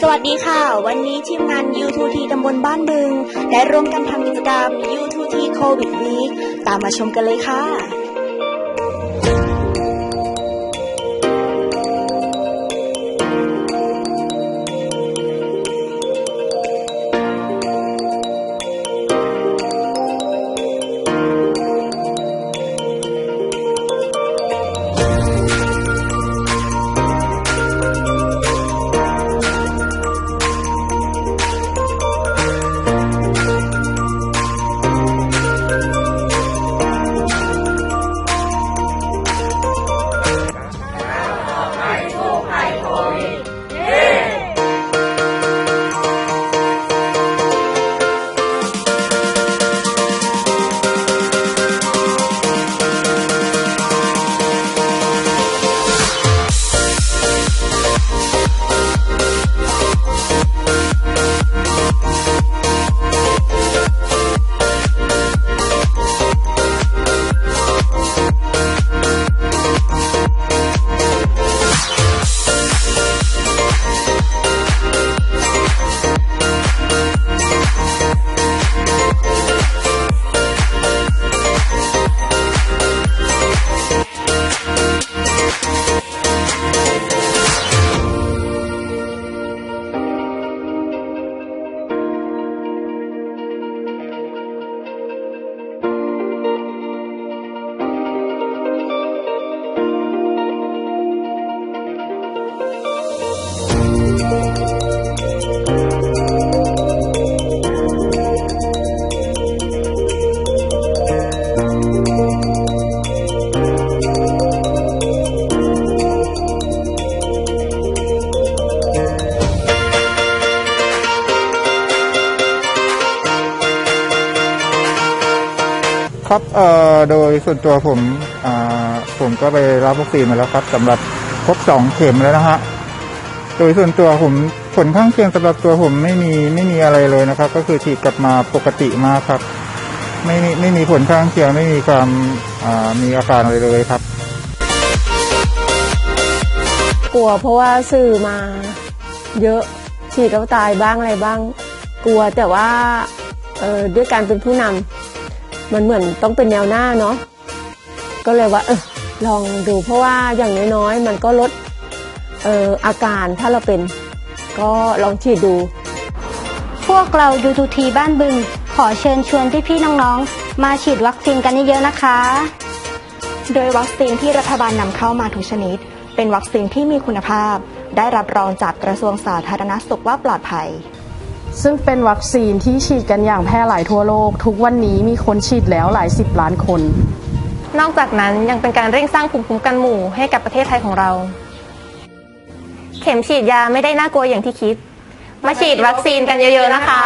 สวัสดีค่ะ วันนี้ทีมงาน U2T ตำบลบ้านบึง ได้ร่วมกันทำกิจกรรม U2T COVID Week ตามมาชมกันเลยค่ะ ครับเอ่อโดยส่วนตัวผมอ่าผมก็ไปรับวัคซีนมาแล้วครับสำหรับครบสองเข็มแล้วนะฮะโดยส่วนตัวผมผลข้างเคียงสำหรับตัวผมไม่มีไม่มีอะไรเลยนะครับ ก็คือฉีดกลับมาปกติมากครับ ไม่มีไม่มีผลข้างเคียงไม่มีความอ่ามีอาการอะไรเลยครับ กลัวเพราะว่าสื่อมาเยอะฉีดแล้วตายบ้างอะไรบ้าง กลัวแต่ว่าเออด้วยการเป็นผู้นำ มันเหมือนต้องเป็นแนวหน้าเนาะก็เลยว่าเออลองดูเพราะว่าอย่างน้อยๆ มันก็ลดเอออาการถ้าเราเป็น ก็ลองฉีดดู พวกเรา U2T บ้านบึง ขอเชิญชวนพี่ๆน้องๆ มาฉีดวัคซีนกันเยอะๆนะคะ โดยวัคซีนที่รัฐบาลนำเข้ามาทุกชนิด เป็นวัคซีนที่มีคุณภาพ ได้รับรองจากกระทรวงสาธารณสุขว่าปลอดภัย ซึ่งเป็นวัคซีนที่ฉีดกันอย่างแพร่หลายทั่วโลก ทุกวันนี้มีคนฉีดแล้วหลายสิบล้านคน นอกจากนั้นยังเป็นการเร่งสร้างภูมิคุ้มกันหมู่ให้กับประเทศไทยของเรา เข็มฉีดยาไม่ได้น่ากลัวอย่างที่คิด มาฉีดวัคซีนกันเยอะๆนะคะ